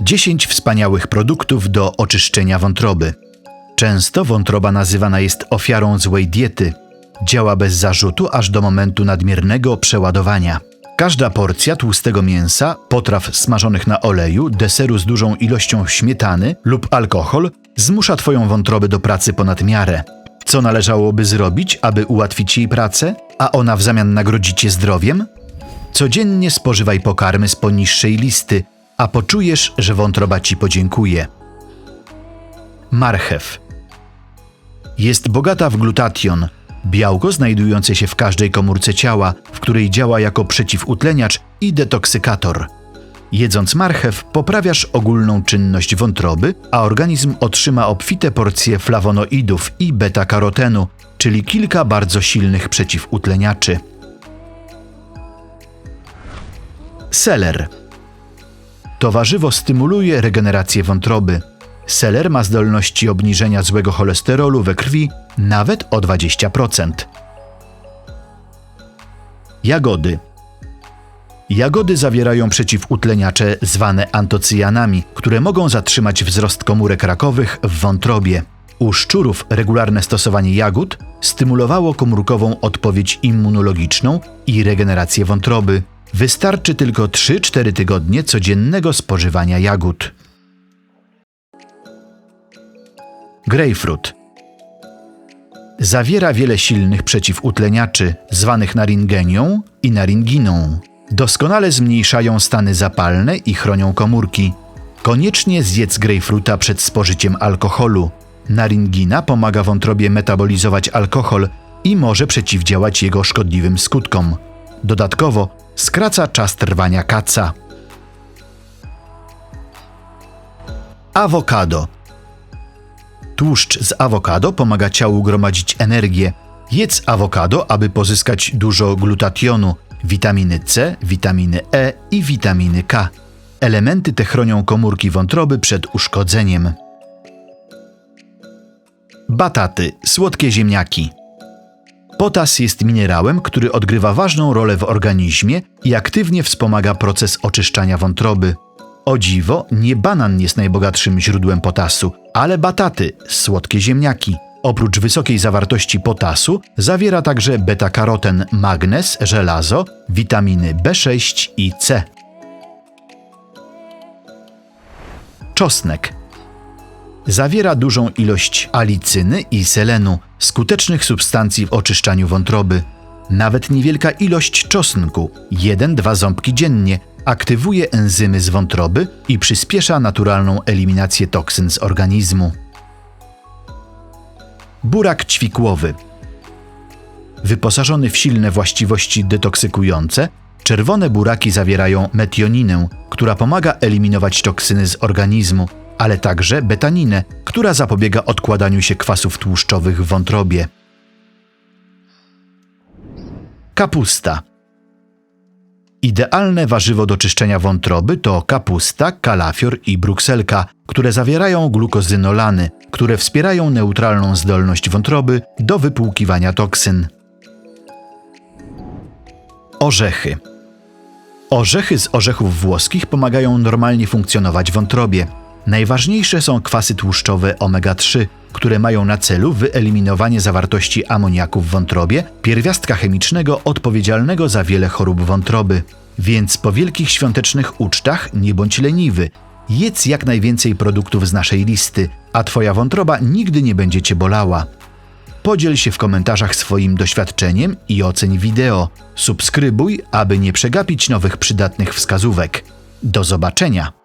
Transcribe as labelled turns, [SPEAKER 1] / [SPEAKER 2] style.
[SPEAKER 1] 10 wspaniałych produktów do oczyszczenia wątroby. Często wątroba nazywana jest ofiarą złej diety. Działa bez zarzutu aż do momentu nadmiernego przeładowania. Każda porcja tłustego mięsa, potraw smażonych na oleju, deseru z dużą ilością śmietany lub alkohol zmusza Twoją wątrobę do pracy ponad miarę. Co należałoby zrobić, aby ułatwić jej pracę, a ona w zamian nagrodzi Cię zdrowiem? Codziennie spożywaj pokarmy z poniższej listy, a poczujesz, że wątroba Ci podziękuje. Marchew jest bogata w glutation, białko znajdujące się w każdej komórce ciała, w której działa jako przeciwutleniacz i detoksykator. Jedząc marchew poprawiasz ogólną czynność wątroby, a organizm otrzyma obfite porcje flawonoidów i beta-karotenu, czyli kilka bardzo silnych przeciwutleniaczy. Seler. To warzywo stymuluje regenerację wątroby. Seler ma zdolności obniżenia złego cholesterolu we krwi nawet o 20%. Jagody. Jagody zawierają przeciwutleniacze zwane antocyjanami, które mogą zatrzymać wzrost komórek rakowych w wątrobie. U szczurów regularne stosowanie jagód stymulowało komórkową odpowiedź immunologiczną i regenerację wątroby. Wystarczy tylko 3-4 tygodnie codziennego spożywania jagód. Grejpfrut zawiera wiele silnych przeciwutleniaczy, zwanych naringenią i naringiną. Doskonale zmniejszają stany zapalne i chronią komórki. Koniecznie zjedz grejpfruta przed spożyciem alkoholu. Naringina pomaga wątrobie metabolizować alkohol i może przeciwdziałać jego szkodliwym skutkom. Dodatkowo skraca czas trwania kaca. Awokado Tłuszcz z awokado pomaga ciału gromadzić energię. Jedz awokado, aby pozyskać dużo glutationu, witaminy C, witaminy E i witaminy K. Elementy te chronią komórki wątroby przed uszkodzeniem. Bataty, słodkie ziemniaki. Potas jest minerałem, który odgrywa ważną rolę w organizmie i aktywnie wspomaga proces oczyszczania wątroby. O dziwo, nie banan jest najbogatszym źródłem potasu, ale bataty, słodkie ziemniaki. Oprócz wysokiej zawartości potasu, zawiera także beta-karoten, magnez, żelazo, witaminy B6 i C. Czosnek zawiera dużą ilość alicyny i selenu, skutecznych substancji w oczyszczaniu wątroby. Nawet niewielka ilość czosnku, 1-2 ząbki dziennie, aktywuje enzymy z wątroby i przyspiesza naturalną eliminację toksyn z organizmu. Burak ćwikłowy. Wyposażony w silne właściwości detoksykujące, czerwone buraki zawierają metioninę, która pomaga eliminować toksyny z organizmu, ale także betaninę, która zapobiega odkładaniu się kwasów tłuszczowych w wątrobie. Kapusta. Idealne warzywo do czyszczenia wątroby to kapusta, kalafior i brukselka, które zawierają glukozynolany, które wspierają neutralną zdolność wątroby do wypłukiwania toksyn. Orzechy. Orzechy z orzechów włoskich pomagają normalnie funkcjonować wątrobie. Najważniejsze są kwasy tłuszczowe omega-3, które mają na celu wyeliminowanie zawartości amoniaku w wątrobie, pierwiastka chemicznego odpowiedzialnego za wiele chorób wątroby. Więc po wielkich świątecznych ucztach nie bądź leniwy. Jedz jak najwięcej produktów z naszej listy, a Twoja wątroba nigdy nie będzie Cię bolała. Podziel się w komentarzach swoim doświadczeniem i oceń wideo. Subskrybuj, aby nie przegapić nowych przydatnych wskazówek. Do zobaczenia!